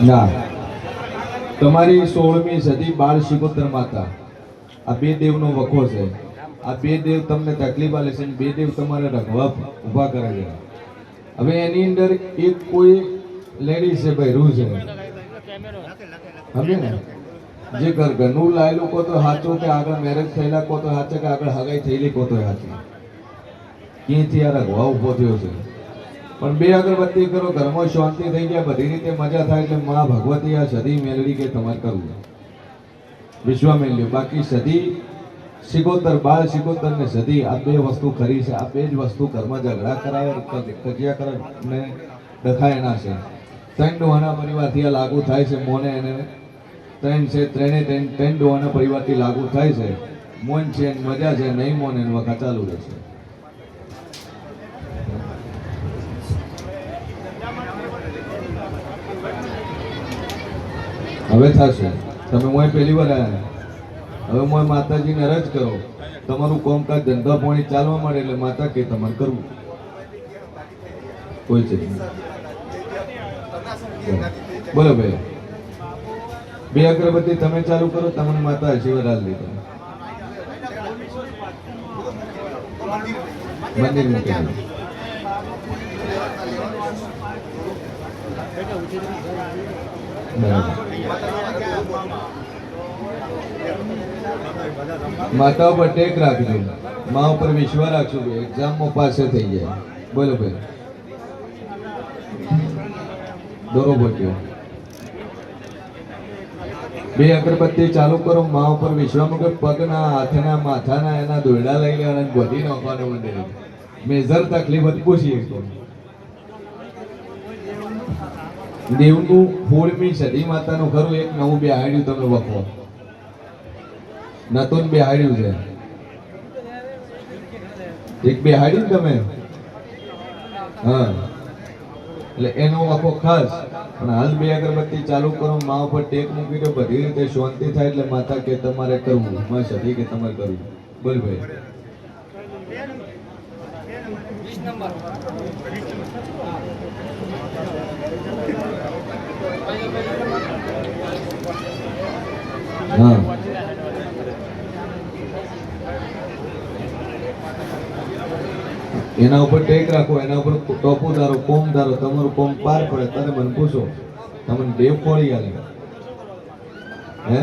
ના. તમારી સોળમી સદી બાળ શિકોત્તર માતા. આ બે દેવનો વખો છે. આ બે દેવ તમને તકલીફ આલે છે બે દેવ તમારે રઘવા ઊભા કરે છે. હવે એની અંદર એક કોઈ લેડીઝ છે ભાઈ, રૂ છે. સમજે ને? જે ઘર ઘરનું લાયેલું કો તો સાચું કે આગળ મેરેજ થયેલા કો તો સાચે કે આગળ હગાઈ થયેલી કો તો સાચી ક્યાંથી આ રઘવા ઊભો થયો છે? પણ બે અગરબત્તી કરો ઘરમાં શાંતિ થઈ જાય, બધી રીતે મજા થાય એટલે મા ભગવતી આ સદી મેળવી કે તમારે કરવું વિશ્વ મેળવ્યું બાકી સદી સિકોતર, બાળ સિકોતર ને સદી, આ બે વસ્તુ ખરી છે. આ બે જ વસ્તુ ઘરમાં ઝઘડા કરાવે કજિયા કરે ને દખાય ના છે. ત્રણ ડોહાના પરિવારથી આ લાગુ થાય છે, મોને એને ત્રણ છે, ત્રણે ત્રણ ત્રણ ડોહાના પરિવારથી લાગુ થાય છે. મોન છે, મજા છે, નહીં મોન એનું વખત ચાલુ રહેશે. હવે થશે. તમે મોય પહેલી વાર આવ્યા હવે હું માતાજીને અરજ કરો. તમારું કોમકાજ ધંધા પાણી ચાલવા મળે એટલે માતા કે તમારે કરવું. કોઈ છે. બોલો ભાઈ. બે અગરબત્તી તમે ચાલુ કરો, તમને માતા આશીર્વાદ આલી દીધો મંદિર મૂકી દો. બરાબર માતા ઉપર ટેક રાખજો. મા ઉપર વિશ્વાસ રાખજો એક્ઝામમાં પાસે થઈ જાય. બોલો ભાઈ. દોરો બોલ્યો બે અગરબત્તી ચાલુ કરો. મા ઉપર વિશ્વાસ મૂકે. પગના હાથના, માથાના એના દોરડા લઈ લેવાના બધી નાખવાનું મંદિર મેજર તકલીફ હતી પૂછી એકદમ દેવનું સોળમી સદી માતાનું ખરું એક નવું બે હાડ્યું તમે વખો. નતું બેહાડ્યું છે. એક બે હાડ્યું તમે? હા. એટલે એનો વખો ખાસ. પણ હાલ બે અગરબત્તી ચાલુ કરો, મા ઉપર ટેક મૂકી દો, બધી રીતે શાંતિ થાય એટલે માતા કે તમારે કરવું. માં સદી કે તમારે કરવું. બોલ ભાઈ. હા. એના ઉપર ટેક રાખો, એના ઉપર ટોપો ધારો કોમ ધારો તમારું કોમ પાર પડે, ત્યારે મને પૂછો. તમને દેવ કોળી આલે હે?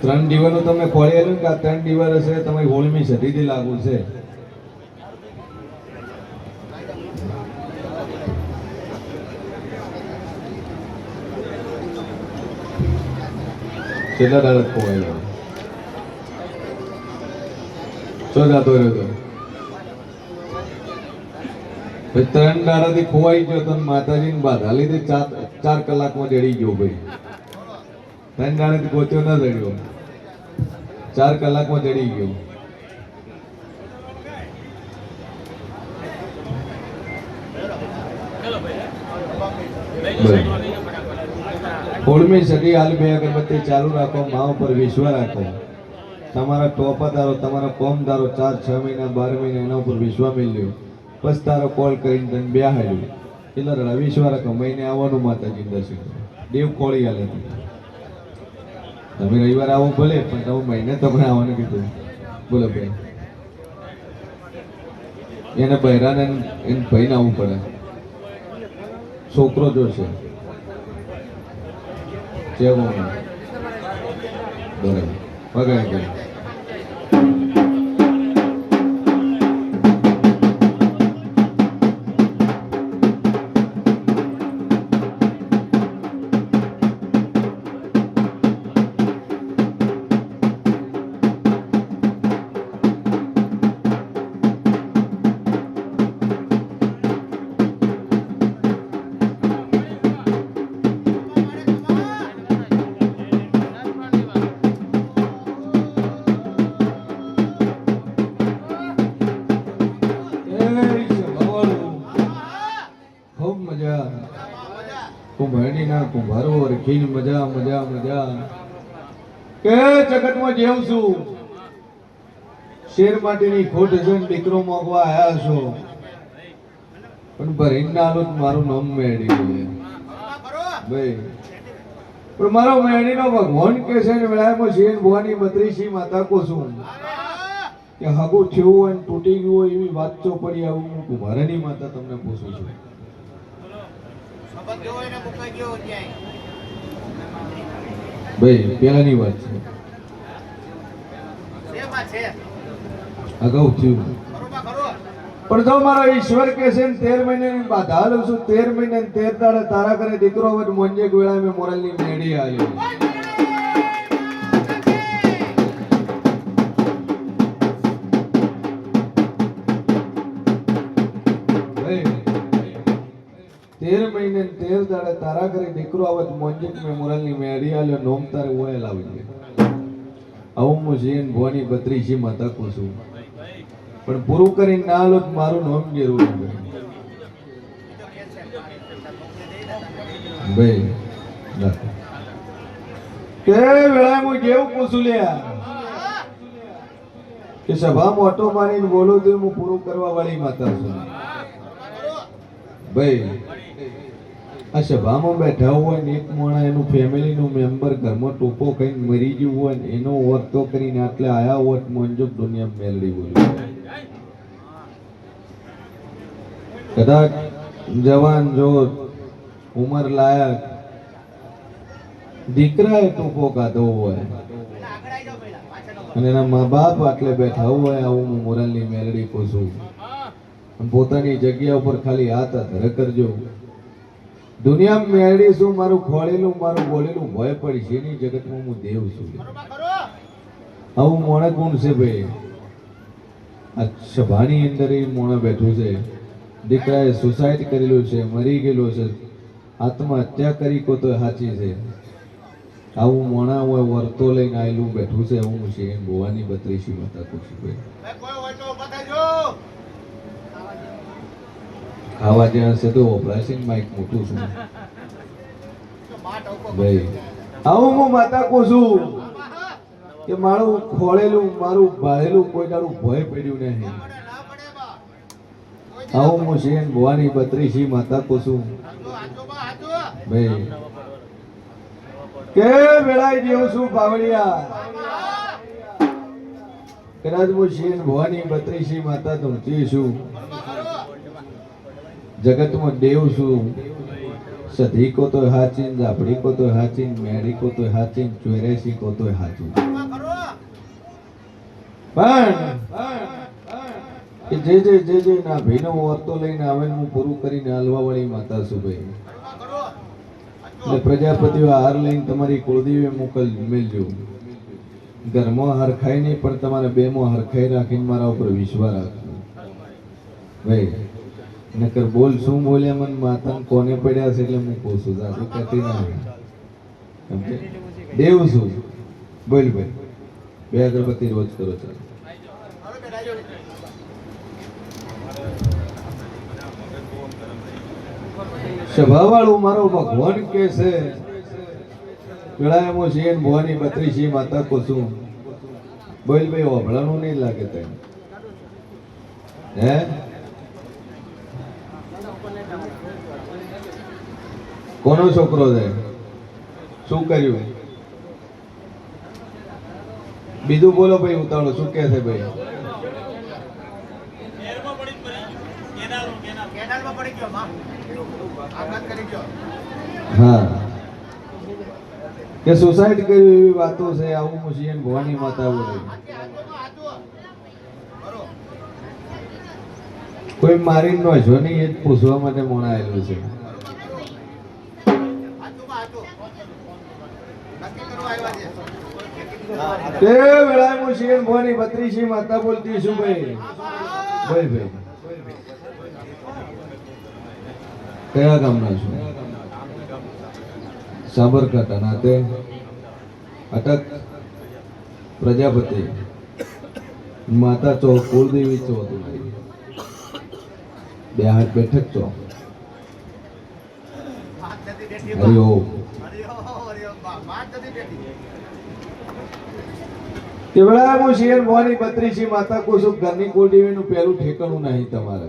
ત્રણ દિવસનું તમે ખોળી આલ્યું કે આ ત્રણ દિવસ હશે તમારી હોળમી સદીથી લાગુ છે? કેટલા દાડા ખોવાયેલો? ચો જાતો રહ્યો તો? પછી ત્રણ દાડાથી ખોવાઈ ગયો તો માતાજીને બાધા લીધી, ચાર ચાર કલાકમાં જડી ગયો ભાઈ. ત્રણ દાડાથી ગોત્યો ન જડ્યો. ચાર કલાકમાં જડી ગયો. સોળમી સદી હાલ બે અગરબત્તી ચાલુ રાખો મા ઉપર વિશ્વા રાખો. તમારા ટોપાદારો તમારા કોમદારો ચાર, છ મહિના, બાર મહિના, એના ઉપર વિશ્વા મેળવ્યો પછી તારો કોલ કરીને તને બે હાડ્યું એટલે રડા વિશ્વાસ રાખો, મહિને આવવાનું માતાજી દર્શન દેવ કોળી હાલે તમે રવિવાર આવો ભલે, પણ તમે મહિને તમને આવવાનું કીધું. બોલો ભાઈ. એને બહેરાને એને ભાઈને આવવું પડે. છોકરો જોશે. જેવો બરાબર વગાડી ગયું ખૂબ કુંભારો મજા મજા મજા. કે જગતમાં જેવ છું. શેર માટેની ખોટ જોઈને દીકરો મોગવા આવ્યા છો. પણ ભરીને આલો મારું નામ મેળવી ભાઈ, પણ મારો મેળીનો ભગવાન કે છે ને વેળામાં શેર ભવાની મત્રીશી માતા કો છું. કે હગું થયું હોય તૂટી ગયું હોય એવી વાત તો પડી આવું, હું કુંભારાની માતા તમને પૂછું છું સંબંધ જોવો એને મુકાઈ ગયો ત્યાં ભાઈ પહેલાની વાત છે. અગાઉ થયું. પણ જો મારો ઈશ્વર કે છે ને તેર મહિને બાધા લઉં છું તેર મહિને તેર દાડે તારા કરે દીકરો તો મોંજે ગોળા મેં મોરલની મેળી આવી તેર મહિને ને તેર દાડે તારા ઘરે દીકરો આવે મોંજીક મોંજે મેં મોરલની મેળી આલ્યો નોમ તારે આવું હું જીન ભવાની બત્રીજી માતા કહું છું. પણ પૂરું કરીને ના લો મારું નોમ જરૂર ભાઈ કે વેળા હું કેવું પૂછું લ્યા કે સભામાં ઓટો મારીને બોલું તો હું પૂરું કરવા વાળી માતા છું. ભાઈ આ સભામાં બેઠા હોય ને એક માણસ એનું ફેમિલીનું મેમ્બર ઘરમાં ટોપો ખાઈને મરી ગયું હોય ને એનો વર્તો કરીને આટલે આયા હોત મંજુબ દુનિયા મેળવી બોલ્યું કદાચ જવાન જો ઉંમર લાયક દીકરાએ ટોપો કાઢો હોય અને એના મા બાપ આટલે બેઠા હોય આવું હું મોરલની મેલડી પૂછું. પોતાની જગ્યા ઉપર ખાલી હાથ હાથ કરજો દુનિયા મેળવી શું? મારું ખોળેલું, મારું બોલેલું ભય પડી. છે એની જગતમાં હું દેવ છું? આવું મોણે કોણ છે ભાઈ? આ સભાની અંદર એ મોણે બેઠું છે. દીકરાએ સુસાઇડ કરેલું છે, મરી ગયેલો છે. આત્મહત્યા કરી કો તો સાચી છે. આવું મોણા હું વર્તો લઈને આવેલું બેઠું છે. હું છે ભવાની બત્રીસી માતા કહું ખાવા જ્યાં છે તો વપરાશે માઇક મોટું છું. ભાઈ, આવું હું માતા કહું છું કે મારું ખોળેલું, મારું ભાળેલું કોઈ તારું ભય પડ્યું નહીં. આવું હું છે ભવાની બત્રીસી માતા કહું છું. ભાઈ, કે વેળાઈ જેવું છું પાવડિયા કદાચ હું શેન ભવાની બત્રીસી માતા ધૂમતી છું. જગતમાં દેવ છું. સધી કો તો હાચીન ઝાપડી કો તો હાચીન મેળી કો તો હાચીન ચોરેસી કો તો હાચું. પણ જે જે જે જે ના ભીનો વર્તો લઈને આવે હું પૂરું કરીને હાલવાવાળી માતા છું ભાઈ. એટલે પ્રજાપતિઓ હાર લઈને તમારી કુળદેવે મોકલ મેલજો. ઘરમાં હરખાઈ નહીં, પણ તમારે બેમાં હરખાઈ રાખીને મારા ઉપર વિશ્વાસ રાખજો. ભાઈ નકર બોલ શું બોલ્યા મને માતા કોને પડ્યા છે એટલે હું કહું છું જાતું કહેતી ના. દેવ છું. બોલ બોલ. બે અગરબત્તી રોજ કરો, ચાલો. સભાવાળું મારો ભગવાન કે છે. ગળાયમો છે ભવાની બત્રીસી માતા કુસુમ. બોલ, ભાઈ ઓભળાનું નહીં લાગે તને. હે? કોનો છોકરો છે? શું કર્યું? બીજું બોલો ભાઈ ઉતાળો શું કે છે ભાઈ? હા. કે સુસાઇડ કરી એવી વાતો છે, આવું મુશિયન ભવાની માતા બોલે કોઈ મારી નો જો નહીં, એ પૂછવા માટે મોણાયેલું છે. તે વેળાએ મુશિયન ભવાની બત્રીસી માતા બોલતી છું ભાઈ? ભાઈ ભાઈ. કયા ગામના છો? સાબરકાંઠા નાતે અટક. પ્રજાપતિ. માતા ચો કુલદેવી ચો તમારી બે હાથ બેઠક ચો વાત નથી બેઠી બા હરિઓમ કેવડા હું શેર મોની બત્રીસી માતા કુસુમ ઘરની કુળદેવીનું પહેલું ઠેકાણું નહીં તમારે.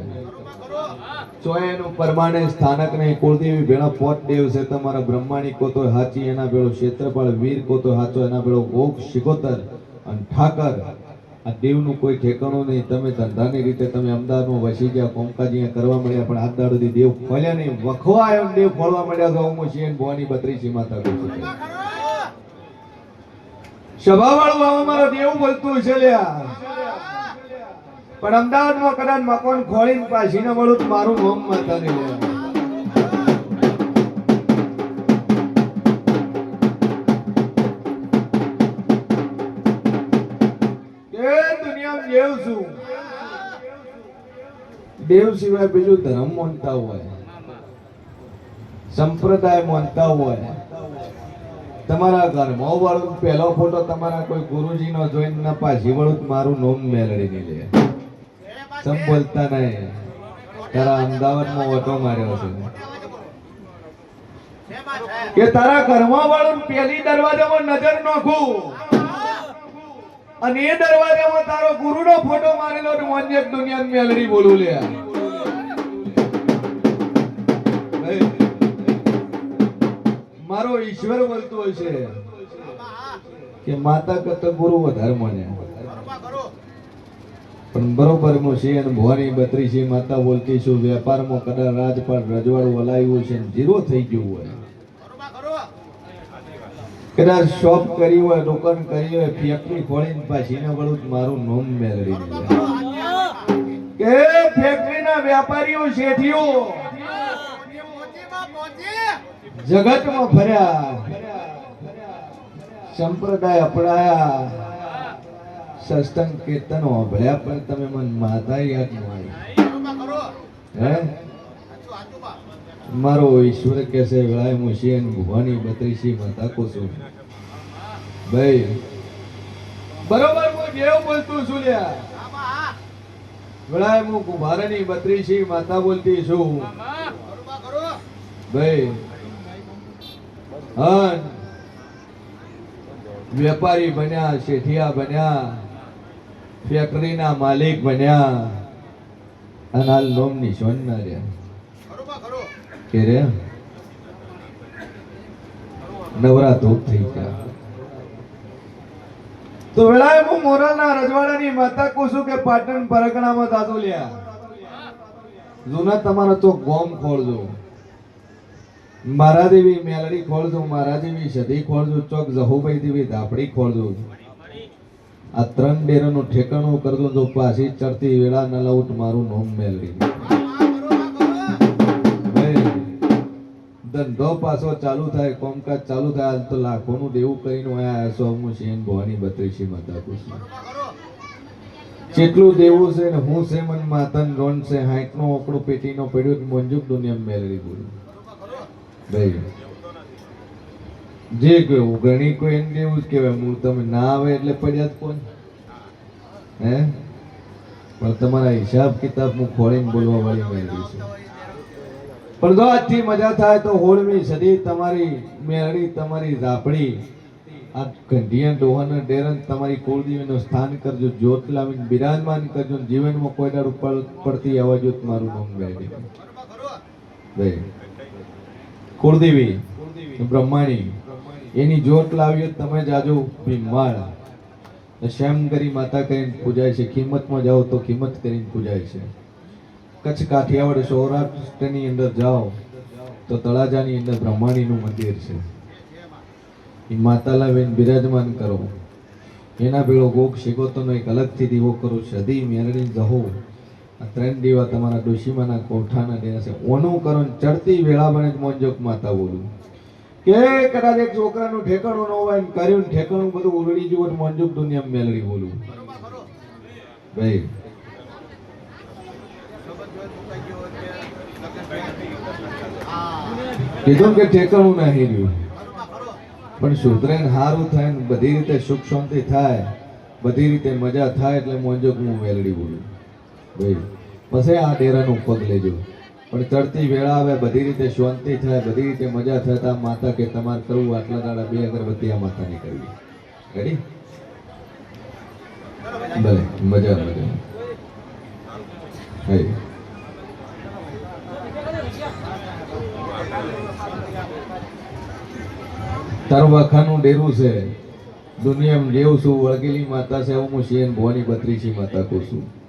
ખરો પરમાણે સ્થાનક નહીં. કુળદેવી ભેળા પોત દેવ છે. તમારા બ્રહ્માણી કોતો હાચી, એના ભેળો ક્ષેત્રપાળ વીર કોતો હાચો, એના ભેળો ગોગ શિકોતર અને ઠાકર. આ દેવનું કોઈ ઠેકાણું નહીં. તમે ધંધાની રીતે તમે અમદાવાદમાં વસી ગયા, કોમકાજી કરવા મળ્યા, પણ હાથ દાડોથી દેવ ફળ્યા નહીં. વખવા એમ દેવ ફળવા મળ્યા તો હું શિયન ભવાની બત્રીસી માતા કહું છું સભાવાળું આવા મારા દેવ બોલતું છે લ્યા. પણ અમદાવાદમાં કદાચ મકાન ખોળીને પાછી ન મળું મારું મોમ માતા નહીં દેવ છું. દેવ સિવાય બીજું ધર્મ માનતા હોય. સંપ્રદાય માનતા હોય. તમારા ઘરમાં. વાળું પહેલો ફોટો તમારા કોઈ ગુરુજીનો જોઈને ના પાછી વાળું મારું નોમ નહીં લે. સમ બોલતા નહીં. તારા અમદાવાદમાં ઓટો માર્યો છે. કે તારા ઘરમાં વાળું પહેલી દરવાજામાં નજર નાખું. અને એ દરવાજામાં તારો ગુરુનો ફોટો મારેલો ને મોંજેક દુનિયા મેલડી બોલું લે. ઈશ્વર બોલતો હોય છે. કે માતા કરતા ગુરુ વધારે મને પણ બરોબરમાં છે અને ભવાની બત્રી છે માતા બોલતી છું વેપારમાં કદાચ રાજપાટ રજવાડું હલાવ્યું છે જીરો થઈ ગયું હોય. કદાચ શોપ કરી હોય દુકાન કરી હોય ફેક્ટરી ખોલીને પાછી એના વડું મારું નોમ મેળવી કે ફેક્ટરીના વેપારીઓ શેઠીઓ જગતમાં ફર્યા. સંપ્રદાય અપડાયા. સત્સંગ કીર્તન સાંભળ્યા પણ તમે મન માતા યાદ ન હે? મારો ઈશ્વર કેસે વેળાય મુશી અને ભુવાની બત્રીસી માતા છું. ભાઈ, બરોબર હું જેવું બોલતું છું લ્યા. વેળાય હું કુંભારની બત્રીસી માતા બોલતી છું. ભાઈ વેપારી બન્યા, શેઠિયા બન્યા, ફેક્ટરીના માલિક બન્યા. અને હાલ લોમની શોધના રહ્યા. કે રે? નવરા ધોપ થઈ ગયા. તો વેળાએ હું મોરાના રજવાડાની માતા કહું કે પાટણ પરગણામાં દાદો લ્યા. જૂના તમારો તો ગોમ ખોળજો. મારા દેવી મેલડી ખોળજો મારા દેવી સધી ખોળજો, ચોક જહુભાઈ દેવી ધાપડી ખોળજો. આ ત્રણ ડેરાનું ઠેકાણું કરજો, જો પાછી ચડતી વેળા ન લઉં મારું નોમ મેલડી. ધંધો પાછો ચાલુ થાય, કોમકાજ ચાલુ થાય, આજ તો લાખોનું દેવું કરીને આયા છો, હું શેન ભવાની બત્રીસી માતા કુશું જેટલું દેવું છે ને હું છે મન માતન રોણ છે હાઈક નો ઓકડો પેટીનો પડ્યો, મંજુક દુનિયા મેળવી બોલું જે કેવું ઘણી કોઈ એમ એવું જ કહેવાય, મૂળ તમે ના આવે એટલે પડ્યા જ કોણ? હે? પણ તમારા હિસાબ કિતાબ હું ખોળીને બોલવા વાળી મેળવી છે. પણ જો આજથી મજા થાય તો હોળમી સદી તમારી મેળી તમારી રાપડી, આ કંઢિયા ડોહાના ડેરન તમારી કુળદેવીનું સ્થાન કરજો, જ્યોત લાવીને બિરાજમાન કરજો જીવનમાં કોઈ દાડ ઉપર પડતી અવાજો મારું નામ મેળવી ભાઈ કુળદેવી બ્રહ્માણી એની જોટ લાવ્યો તમે જાજો ભીમાળ શ્યામ કરી માતા કરીને પૂજાય છે કિંમતમાં જાઓ તો કિંમત કરીને પૂજાય છે. કચ્છ કાઠિયાવાડ સૌરાષ્ટ્રની અંદર જાઓ તો તળાજાની અંદર બ્રહ્માણીનું મંદિર છે. એ માતા લાવીને બિરાજમાન કરો. એના ભેળો ગોક શીખોતોનો એક અલગથી દીવો કરો સદી મેરણી જહો. આ ત્રણ દીવા તમારા ડોશીમાના કોઠાના ડેરા છે. ઓનું કરો ચડતી વેળા બને મોંજોક માતા બોલું. કે કદાચ એક છોકરાનું ઠેકાણું ન હોય ને કર્યું ઠેકાણું બધું ઉરડી જુઓ તો મોંજોક દુનિયા મેલડી બોલું. ભાઈ. કીધું કે ઠેકાણું નહીં રહ્યું પણ સુધરે સારું થાય ને બધી રીતે સુખ શાંતિ થાય. બધી રીતે મજા થાય એટલે મોંજોક હું વેલડી બોલું. ભાઈ પછી આ ડેરાનું પગ લેજો. પણ ચડતી વેળા આવે, બધી રીતે શાંતિ થાય, બધી રીતે મજા થતા માતા કે તમારે કરવું, આટલા દાડા બે અગરબત્તી આ માતાની કરવી. રેડી ભલે, મજા મજા. હે તરવખાનું ડેરું છે. દુનિયામાં જેવું છું, વળગેલી માતા છે હું શેન ભવાની બત્રીસી માતા કહું છું.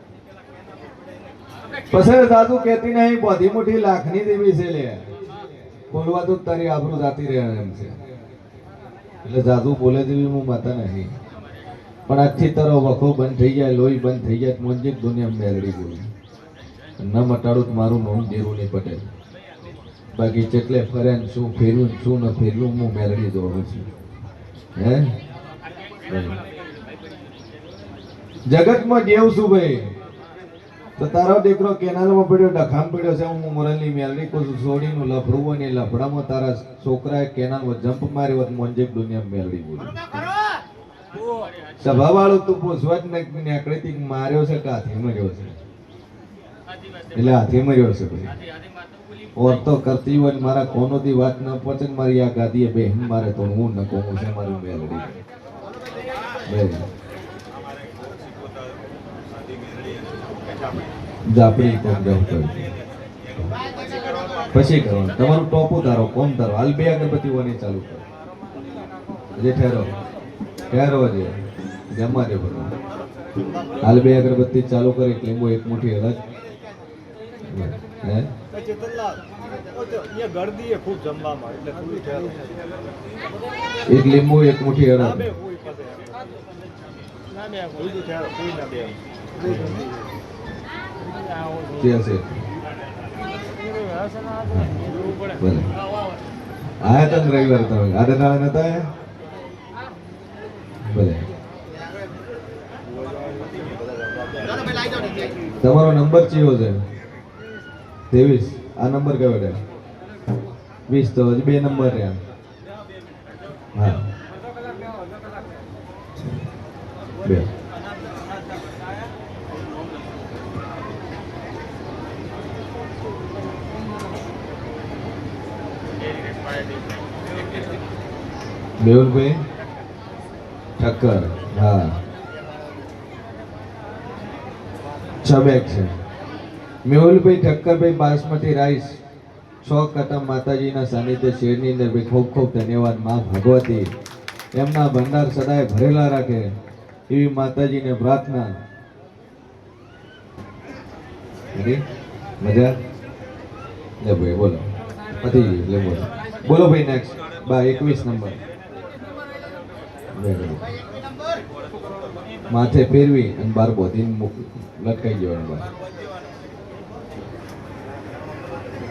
પછી દાદુ કહેતી નહીં, બધી મોટી લાખની દેવી છે લે. બોલવા તો તારી આબરૂ જાતી રહે એમ છે. એટલે જાદુ બોલે દેવી હું માતા નહીં. પણ આજથી તારો વખો બંધ થઈ જાય, લોહી બંધ થઈ જાય મોંજી દુનિયા મેળવી ગયું ન મટાડું મારું દેવું નહીં પટેલ બાકી જેટલે ફરે ને શું ફેર્યું ને શું ન ફેર્યું, હું મેળવી દોડું છું. હે? જગતમાં દેવ છું ભાઈ. તો તારો દીકરો કેનાલમાં પડ્યો ડખામ પડ્યો છે હું મોરલની મેલડી કોઈ છોડીનું લફડું હોય ને લફડામાં તારા છોકરાએ કેનાલમાં જમ્પ માર્યો હોત મોંજેક દુનિયા મેલડી બોલી. સભા વાળું તું પૂછવા જ નહીં નીકળીથી માર્યો છે કે હાથી મર્યો છે? એટલે હાથી મર્યો છે ભાઈ ઓર તો કરતી હોય મારા કોનોથી વાત ન પહોંચે મારી આ ગાદીએ બેહીન મારે તો હું ન કહું છે મારી મેલડી. બે જાપડી કોમ પછી કરવાનું તમારું ટોપ ધારો કોમ ધારો હાલ બે અગરબત્તી હોવાની ચાલુ કરો. જે ઠેરો ઠેરો છે જમવા દે બધું હાલ અગરબત્તી ચાલુ કરી લીંબુ, એક મુઠ્ઠી, અલગ. હે? એક લીંબુ, એક મુઠ્ઠી, અલગ. તે હશે ભલે આયા તા ને રવિવાર તમે આદે નાળે નતા ભલે તમારો નંબર ચેવો છે ત્રેવીસ આ નંબર કયો છે વીસ તો હજી બે નંબર રહ્યા હા બે મેહુલભાઈ ઠક્કર, હા. ચમેક છે. મેહુલભાઈ ઠક્કરભાઈ બાસમતી રાઈસ, છ કટમ માતાજીના સાનિધ્ય શેરની અંદર ભાઈ ખૂબ ખૂબ ધન્યવાદ મા ભગવતી. એમના ભંડાર સદાય ભરેલા રાખે એવી માતાજીને પ્રાર્થના. મજા? લે ભાઈ, બોલો. પતી બોલો. બોલો ભાઈ નેક્સ્ટ બા, એકવીસ નંબર. માથે ફેરવી અને બાર બોધીને મૂક લટકાઈ જવાનું બા